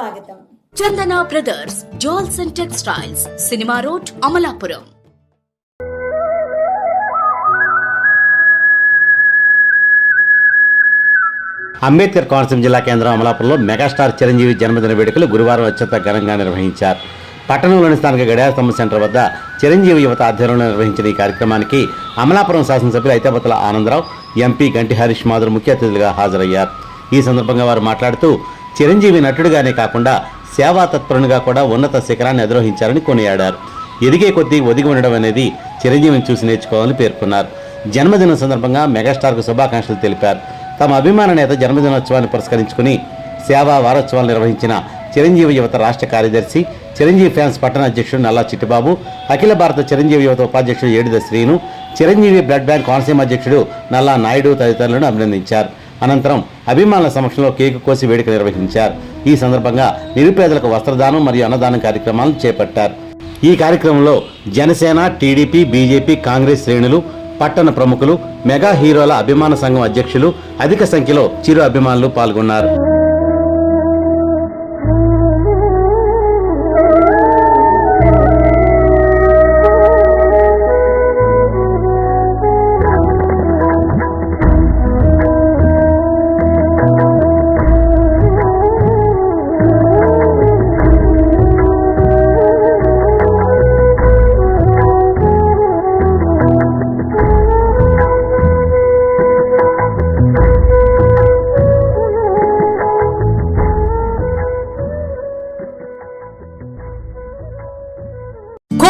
స్వాగతం. Chandana brothers jewels and textiles cinema road Amalapuram. Ambedkar Konaseema జిల్లా కేంద్రం అమలాపురంలో మెగాస్టార్ చిరంజీవి జన్మదిన వేడుకలు గురువారం అత్యంత ఘనంగా నిర్వహించారు. పట్టణంలోని స్థానిక గడియారస్తంభ సెంటర్ వద్ద చిరంజీవి యువత ఆధ్వర్యంలో నిర్వహించిన ఈ కార్యక్రమానికి అమలాపురం శాసనసభ్యులు ఐతబతుల ఆనందరావు ఎంపీ గంటి హరీష్ మాధుర్ ముఖ్య అతిథులుగా హాజరయ్యారు. ఈ సందర్భంగా వారు మాట్లాడుతూ చిరంజీవి నటుడుగానే కాకుండా సేవా తత్పరునిగా కూడా ఉన్నత శిఖరాన్ని అధిరోహించారని కొనియాడారు. ఎదిగే కొద్దీ ఒదిగి ఉండడం అనేది చిరంజీవిని చూసి నేర్చుకోవాలని పేర్కొన్నారు. జన్మదినం సందర్భంగా మెగాస్టార్కు శుభాకాంక్షలు తెలిపారు. తమ అభిమాన నేత జన్మదినోత్సవాన్ని పురస్కరించుకుని సేవా వారోత్సవాలు నిర్వహించిన చిరంజీవి యువత రాష్ట్ర కార్యదర్శి చిరంజీవి ఫ్యాన్స్ పట్టణ అధ్యక్షుడు నల్లా చిట్టిబాబు అఖిల భారత చిరంజీవి యువత ఉపాధ్యక్షుడు ఏడుద శ్రీను చిరంజీవి బ్లడ్ బ్యాంక్ కోనసీమ అధ్యక్షుడు నల్లా నాయుడు తదితరులను అభినందించారు. అనంతరం అభిమానుల సమక్షంలో కేకు కోసి వేడుక నిర్వహించారు. ఈ సందర్భంగా నిరుపేదలకు వస్త్రదానం మరియు అన్నదానం కార్యక్రమాలను చేపట్టారు. ఈ కార్యక్రమంలో జనసేన టీడీపీ బీజేపీ కాంగ్రెస్ శ్రేణులు పట్టణ ప్రముఖులు మెగా హీరోల అభిమాన సంఘం అధ్యక్షులు అధిక సంఖ్యలో చిరు అభిమానులు పాల్గొన్నారు.